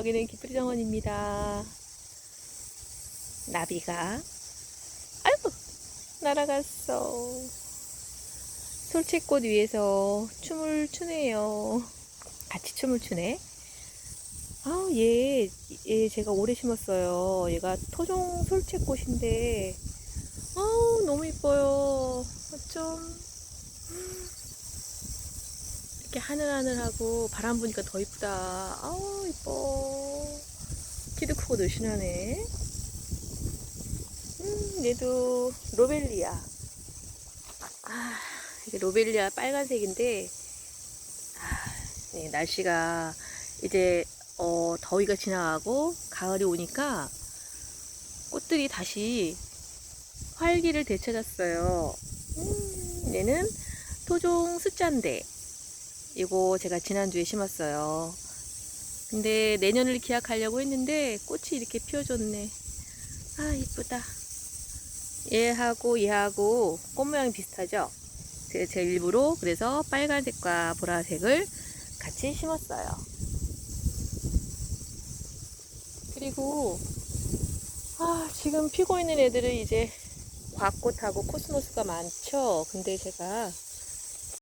여기는 기프리 정원입니다. 나비가 아이고 날아갔어. 솔채꽃 위에서 춤을 추네요. 같이 춤을 추네. 아우 얘, 얘 제가 오래 심었어요. 얘가 토종 솔채꽃인데 아우 너무 이뻐요. 어쩜 이렇게 하늘하늘하고 바람 부니까 더 이쁘다. 아우 이뻐. 키도 크고 늘씬하네. 음 얘도 로벨리아. 아 이게 로벨리아 빨간색인데 아, 네, 날씨가 이제 어, 더위가 지나가고 가을이 오니까 꽃들이 다시 활기를 되찾았어요. 음, 얘는 토종 숫자인데 이거 제가 지난주에 심었어요. 근데 내년을 기약하려고 했는데 꽃이 이렇게 피어줬네. 아 이쁘다. 얘하고 얘하고 꽃 모양이 비슷하죠? 제, 제 일부러 그래서 빨간색과 보라색을 같이 심었어요. 그리고 아 지금 피고 있는 애들은 이제 곽꽃하고 코스모스가 많죠. 근데 제가